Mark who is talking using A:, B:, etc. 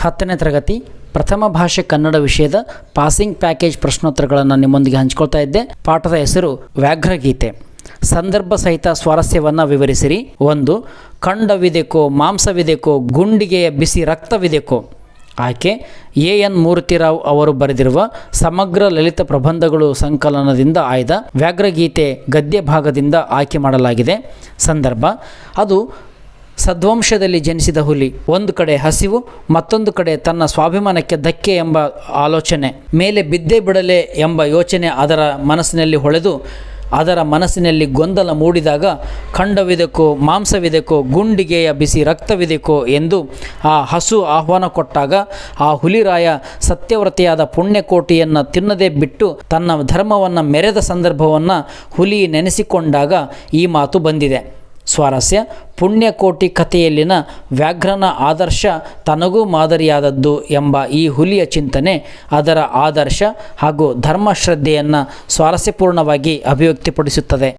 A: ಹತ್ತನೇ ತರಗತಿ ಪ್ರಥಮ ಭಾಷೆ ಕನ್ನಡ ವಿಷಯದ ಪಾಸಿಂಗ್ ಪ್ಯಾಕೇಜ್ ಪ್ರಶ್ನೋತ್ತರಗಳನ್ನು ನಿಮ್ಮೊಂದಿಗೆ ಹಂಚ್ಕೊಳ್ತಾ ಇದ್ದೆ. ಪಾಠದ ಹೆಸರು ವ್ಯಾಘ್ರಗೀತೆ. ಸಂದರ್ಭ ಸಹಿತ ಸ್ವಾರಸ್ಯವನ್ನು ವಿವರಿಸಿರಿ. ಒಂದು, ಖಂಡವಿದೆಕೋ, ಮಾಂಸವಿದೆಕೋ, ಗುಂಡಿಗೆಯ ಬಿಸಿ ರಕ್ತವಿದೆಕೋ. ಆಯ್ಕೆ ಎ ಎನ್ ಮೂರ್ತಿರಾವ್ ಅವರು ಬರೆದಿರುವ ಸಮಗ್ರ ಲಲಿತ ಪ್ರಬಂಧಗಳು ಸಂಕಲನದಿಂದ ಆಯ್ದ ವ್ಯಾಘ್ರಗೀತೆ ಗದ್ಯ ಭಾಗದಿಂದ ಆಯ್ಕೆ ಮಾಡಲಾಗಿದೆ. ಸಂದರ್ಭ, ಅದು ಸದ್ವಂಶದಲ್ಲಿ ಜನಿಸಿದ ಹುಲಿ, ಒಂದು ಕಡೆ ಹಸಿವು, ಮತ್ತೊಂದು ಕಡೆ ತನ್ನ ಸ್ವಾಭಿಮಾನಕ್ಕೆ ಧಕ್ಕೆ ಎಂಬ ಆಲೋಚನೆ, ಮೇಲೆ ಬಿದ್ದೇ ಬಿಡಲೆ ಎಂಬ ಯೋಚನೆ ಅದರ ಮನಸ್ಸಿನಲ್ಲಿ ಹೊಳೆದು, ಅದರ ಮನಸ್ಸಿನಲ್ಲಿ ಗೊಂದಲ ಮೂಡಿದಾಗ ಖಂಡವಿದೆಕೋ, ಮಾಂಸವಿದೆಕೋ, ಗುಂಡಿಗೆಯ ಬಿಸಿ ರಕ್ತವಿದೆಕೋ ಎಂದು ಆ ಹಸು ಆಹ್ವಾನ ಕೊಟ್ಟಾಗ ಆ ಹುಲಿರಾಯ ಸತ್ಯವ್ರತೆಯಾದ ಪುಣ್ಯಕೋಟಿಯನ್ನು ತಿನ್ನದೇ ಬಿಟ್ಟು ತನ್ನ ಧರ್ಮವನ್ನು ಮೆರೆದ ಸಂದರ್ಭವನ್ನು ಹುಲಿ ನೆನೆಸಿಕೊಂಡಾಗ ಈ ಮಾತು ಬಂದಿದೆ. ಸ್ವಾರಸ್ಯ. ಪುಣ್ಯಕೋಟಿ ಕಥೆಯಲ್ಲಿನ ವ್ಯಾಘ್ರನ ಆದರ್ಶ ತನಗೂ ಮಾದರಿಯಾದದ್ದು ಎಂಬ ಈ ಹುಲಿಯ ಚಿಂತನೆ ಅದರ ಆದರ್ಶ ಹಾಗೂ ಧರ್ಮಶ್ರದ್ಧೆಯನ್ನು ಸ್ವಾರಸ್ಯಪೂರ್ಣವಾಗಿ ಅಭಿವ್ಯಕ್ತಿಪಡಿಸುತ್ತದೆ.